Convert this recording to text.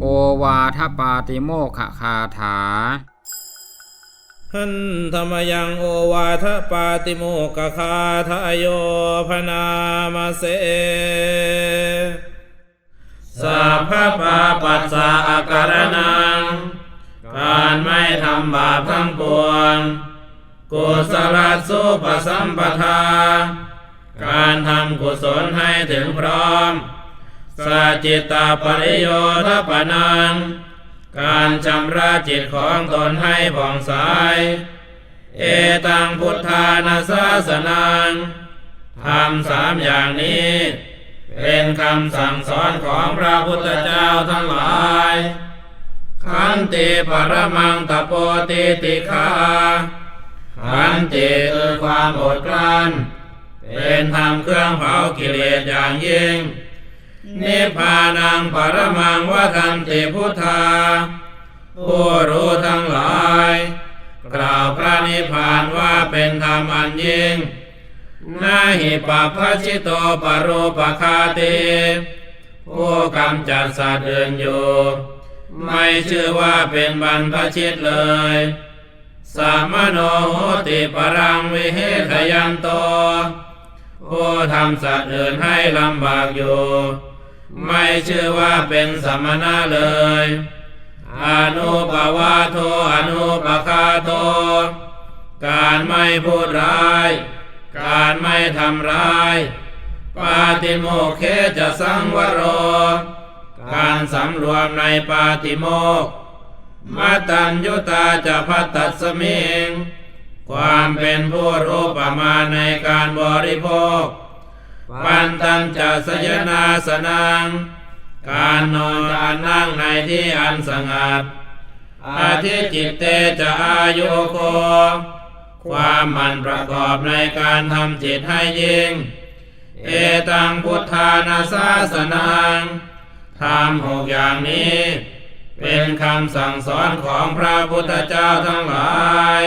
โอวาทปาติโมขคาถาหันธรรมยังโอวาทปาติโมกคาทายโยพนามาเสสัพพปาปัสสะอาการนัง การไม่ทำบาปทั้งปวงกุศลสุปสัมปทา การทำกุศลให้ถึงพร้อม สัจจิตตาปริโยทปนัง การชำระจิตของตนให้ผ่องใส เอตังพุทธานาสาสนังทำสามอย่างนี้ เป็นคำสั่งสอนของพระพุทธเจ้าทั้งหลาย ขันติปรมังตโปติติคาขันติคือความอดกลั้น เป็นธรรมเครื่องเผากิเลสอย่างยิ่ง นิพพานังปรมังวทันติพุทธาผู้รู้ทั้งหลาย กล่าวพระนิพพานว่าเป็นธรรมอันยิ่งนาหิปัพพชิโตปโรปคาติผู้กำจัดสัตว์อื่นอยู่ ไม่ชื่อว่าเป็นบรรพชิตเลย สามโนโหติปรังวิเหทยันโตผู้ทำสัตว์อื่นให้ลำบากอยู่ ไม่ชื่อว่าเป็นสมณะเลย อนุปวาโทอนุปคาโตการไม่พูดร้าย การไม่ทำร้าย ปาติโมเคจะสังวโร การสำรวมในปาติโมกมาตัญยุตาจะพัตตสมิง ความเป็นผู้รู้ประมาณในการบริโภค ปันตัญจะสยนาสนัง การนอนการนั่งในที่อันสงัด อาทิจิตเตจะอายุโก ความมันประกอบในการทำจิตให้ยิ่ง เอตังพุทธานาสาสนังทำหกอย่างนี้ เป็นคำสั่งสอนของพระพุทธเจ้าทั้งหลาย